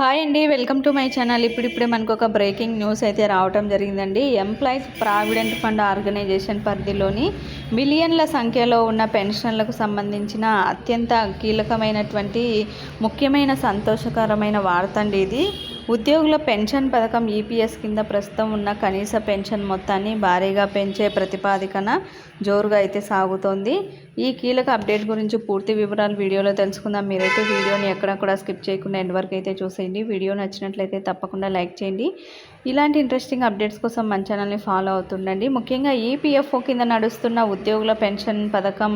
Hi అండి welcome to my channel. ఇప్పుడిప్పుడే మనకు ఒక బ్రేకింగ్ న్యూస్ అయితే రావటం జరిగిందండి. ఎంప్లాయీస్ ప్రావిడెంట్ ఫండ్ ఆర్గనైజేషన్ పరిధిలోని మిలియన్ల సంఖ్యలో ఉన్న పెన్షన్లకు సంబంధించిన అత్యంత కీలకమైనటువంటి ముఖ్యమైన సంతోషకరమైన వార్త అండి ఇది. ఉద్యోగుల పెన్షన్ పథకం ఈపీఎస్ కింద ప్రస్తుతం ఉన్న కనీస పెన్షన్ మొత్తాన్ని భారీగా పెంచే ప్రతిపాదికన జోరుగా అయితే సాగుతోంది. ఈ కీలక అప్డేట్ గురించి పూర్తి వివరాలు వీడియోలో తెలుసుకుందాం. మీరైతే వీడియోని ఎక్కడ కూడా స్కిప్ చేయకుండా ఎండ్ వరకు అయితే చూసేయండి. వీడియో నచ్చినట్లయితే తప్పకుండా లైక్ చేయండి. ఇలాంటి ఇంట్రెస్టింగ్ అప్డేట్స్ కోసం మన ఛానల్ని ఫాలో అవుతుండండి. ముఖ్యంగా ఈపీఎఫ్ఓ కింద నడుస్తున్న ఉద్యోగుల పెన్షన్ పథకం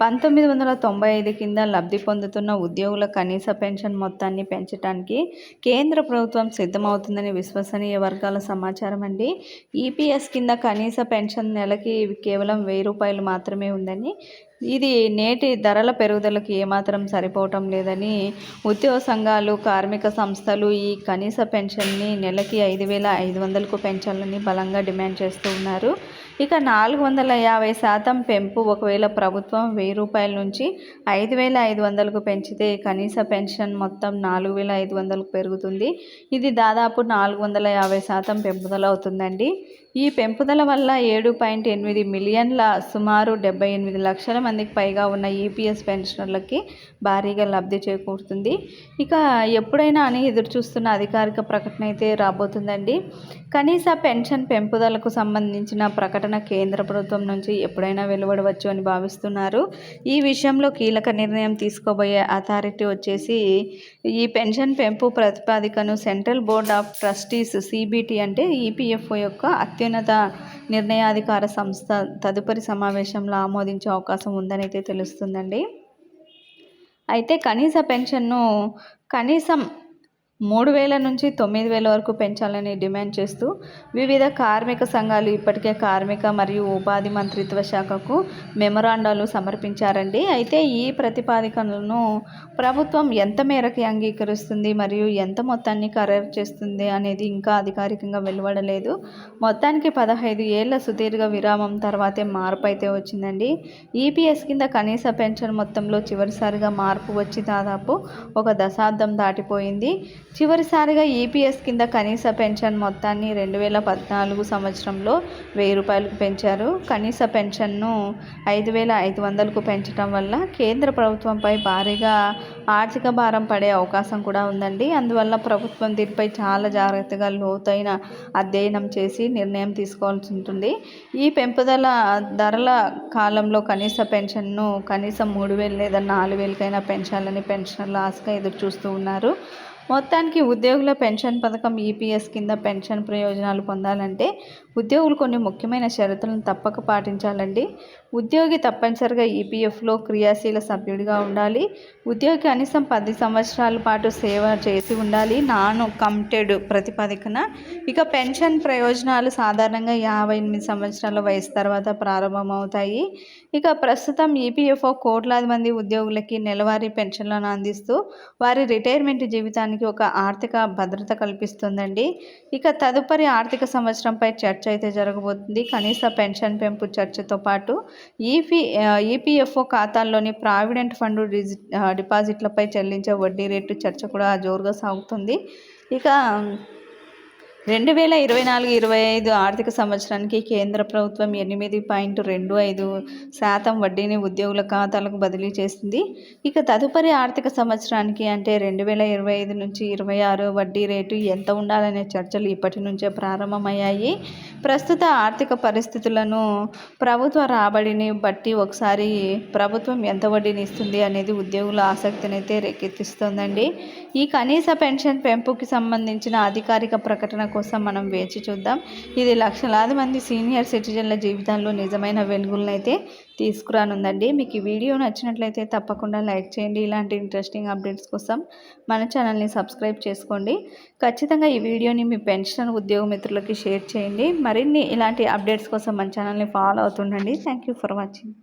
పంతొమ్మిది వందల తొంభై ఐదు కింద లబ్ధి పొందుతున్న ఉద్యోగుల కనీస పెన్షన్ మొత్తాన్ని పెంచడానికి కేంద్ర ప్రభుత్వం సిద్ధమవుతుందని విశ్వసనీయ వర్గాల సమాచారం అండి. ఈపీఎస్ కింద కనీస పెన్షన్ నెలకి కేవలం వెయ్యి రూపాయలు మాత్రమే ఉందని ఇది నేటి ధరల పెరుగుదలకు ఏమాత్రం సరిపోవటం లేదని ఉద్యోగ సంఘాలు కార్మిక సంస్థలు ఈ కనీస పెన్షన్ని నెలకి ఐదు వేల ఐదు వందలకు పెంచాలని బలంగా డిమాండ్ చేస్తూ ఉన్నారు. ఇక నాలుగు వందల యాభై శాతం పెంపు ఒకవేళ ప్రభుత్వం వెయ్యి రూపాయల నుంచి ఐదు వేల ఐదు వందలకు పెంచితే కనీస పెన్షన్ మొత్తం నాలుగు వేల ఐదు వందలకు పెరుగుతుంది. ఇది దాదాపు నాలుగు వందల యాభై శాతం పెంపుదల అవుతుందండి. ఈ పెంపుదల వల్ల ఏడు పాయింట్ ఎనిమిది మిలియన్ల సుమారు డెబ్బై ఎనిమిది లక్షల మందికి పైగా ఉన్న ఈపీఎస్ పెన్షనర్లకి భారీగా లబ్ధి చేకూరుతుంది. ఇక ఎప్పుడైనా అని ఎదురు చూస్తున్న అధికారిక ప్రకటన అయితే రాబోతుందండి. కనీస పెన్షన్ పెంపుదలకు సంబంధించిన ప్రకటన కేంద్ర ప్రభుత్వం నుంచి ఎప్పుడైనా వెలువడవచ్చు అని భావిస్తున్నారు. ఈ విషయంలో కీలక నిర్ణయం తీసుకోబోయే అథారిటీ వచ్చేసి ఈ పెన్షన్ పెంపు ప్రతిపాదికను central board of trustees CBT అంటే ఈపీఎఫ్ఓ యొక్క అత్యున్నత నిర్ణయాధికార సంస్థ తదుపరి సమావేశంలో ఆమోదించే అవకాశం ఉందని అయితే తెలుస్తుందండి. అయితే కనీస పెన్షన్ను కనీసం మూడు వేల నుంచి తొమ్మిది వేల వరకు పెంచాలని డిమాండ్ చేస్తూ వివిధ కార్మిక సంఘాలు ఇప్పటికే కార్మిక మరియు ఉపాధి మంత్రిత్వ శాఖకు మెమొరాండాలు సమర్పించారండి. అయితే ఈ ప్రతిపాదికలను ప్రభుత్వం ఎంత మేరకు అంగీకరిస్తుంది మరియు ఎంత మొత్తాన్ని ఖరారు చేస్తుంది అనేది ఇంకా అధికారికంగా వెలువడలేదు. మొత్తానికి పదహైదు ఏళ్ళ సుదీర్ఘ విరామం తర్వాతే మార్పు అయితే వచ్చిందండి. ఈపీఎస్ కింద కనీస పెన్షన్ మొత్తంలో చివరిసారిగా మార్పు వచ్చి దాదాపు ఒక దశాబ్దం దాటిపోయింది. చివరిసారిగా ఈపీఎస్ కింద కనీస పెన్షన్ మొత్తాన్ని రెండు వేల పద్నాలుగు సంవత్సరంలో వెయ్యి రూపాయలకు పెంచారు. కనీస పెన్షన్ను ఐదు వేల ఐదు వందలకు పెంచడం వల్ల కేంద్ర ప్రభుత్వంపై భారీగా ఆర్థిక భారం పడే అవకాశం కూడా ఉందండి. అందువల్ల ప్రభుత్వం దీనిపై చాలా జాగ్రత్తగా లోతైన అధ్యయనం చేసి నిర్ణయం తీసుకోవాల్సి ఉంటుంది. ఈ పెంపుదల ధరల కాలంలో కనీస పెన్షన్ను కనీసం మూడు వేలు లేదా నాలుగు వేలకైనా పెంచాలని పెన్షనర్లు ఆశగా ఎదురు చూస్తూ ఉన్నారు. మొత్తానికి ఉద్యోగుల పెన్షన్ పథకం ఈపీఎస్ కింద పెన్షన్ ప్రయోజనాలు పొందాలంటే ఉద్యోగులు కొన్ని ముఖ్యమైన షరతులను తప్పక పాటించాలండి. ఉద్యోగి తప్పనిసరిగా ఈపీఎఫ్లో క్రియాశీల సభ్యుడిగా ఉండాలి. ఉద్యోగి కనీసం పది సంవత్సరాల పాటు సేవ చేసి ఉండాలి. నాన్ కమిటెడ్ ప్రతిపాదికన. ఇక పెన్షన్ ప్రయోజనాలు సాధారణంగా యాభై ఎనిమిది సంవత్సరాల వయసు తర్వాత ప్రారంభమవుతాయి. ఇక ప్రస్తుతం ఈపీఎఫ్ఓ కోట్లాది మంది ఉద్యోగులకి నెలవారీ పెన్షన్లను అందిస్తూ వారి రిటైర్మెంట్ జీవితానికి ఒక ఆర్థిక భద్రత కల్పిస్తుందండి. ఇక తదుపరి ఆర్థిక సంవత్సరంపై చర్చ అయితే జరగబోతుంది. కనీస పెన్షన్ పెంపు చర్చతో పాటు ఈపీ ఈపీఎఫ్ఓ ఖాతాల్లోని ప్రావిడెంట్ ఫండ్ డిపాజిట్లపై చెల్లించే వడ్డీ రేటు చర్చ కూడా జోరుగా సాగుతుంది. ఇక రెండు వేల ఇరవై నాలుగు ఇరవై ఐదు ఆర్థిక సంవత్సరానికి కేంద్ర ప్రభుత్వం ఎనిమిది పాయింట్ రెండు ఐదు శాతం వడ్డీని ఉద్యోగుల ఖాతాలకు బదిలీ చేసింది. ఇక తదుపరి ఆర్థిక సంవత్సరానికి అంటే రెండు వేల ఇరవై ఐదు నుంచి ఇరవై ఆరు వడ్డీ రేటు ఎంత ఉండాలనే చర్చలు ఇప్పటి నుంచే ప్రారంభమయ్యాయి. ప్రస్తుత ఆర్థిక పరిస్థితులను ప్రభుత్వ రాబడిని బట్టి ఒకసారి ప్రభుత్వం ఎంత వడ్డీని ఇస్తుంది అనేది ఉద్యోగుల ఆసక్తినైతే అయితే ఈ కనీస పెన్షన్ పెంపుకి సంబంధించిన అధికారిక ప్రకటన కోసం మనం వేచి చూద్దాం. ఇది లక్షలాది మంది సీనియర్ సిటిజన్ల జీవితంలో నిజమైన వెలుగులనైతే అయితే తీసుకురానుందండి. మీకు ఈ వీడియో నచ్చినట్లయితే తప్పకుండా లైక్ చేయండి. ఇలాంటి ఇంట్రెస్టింగ్ అప్డేట్స్ కోసం మన ఛానల్ని సబ్స్క్రైబ్ చేసుకోండి. ఖచ్చితంగా ఈ వీడియోని మీ పెన్షన్ ఉద్యోగ మిత్రులకి షేర్ చేయండి. మరిన్ని ఇలాంటి అప్డేట్స్ కోసం మన ఛానల్ని follow అవుతుండండి. Thank you for watching.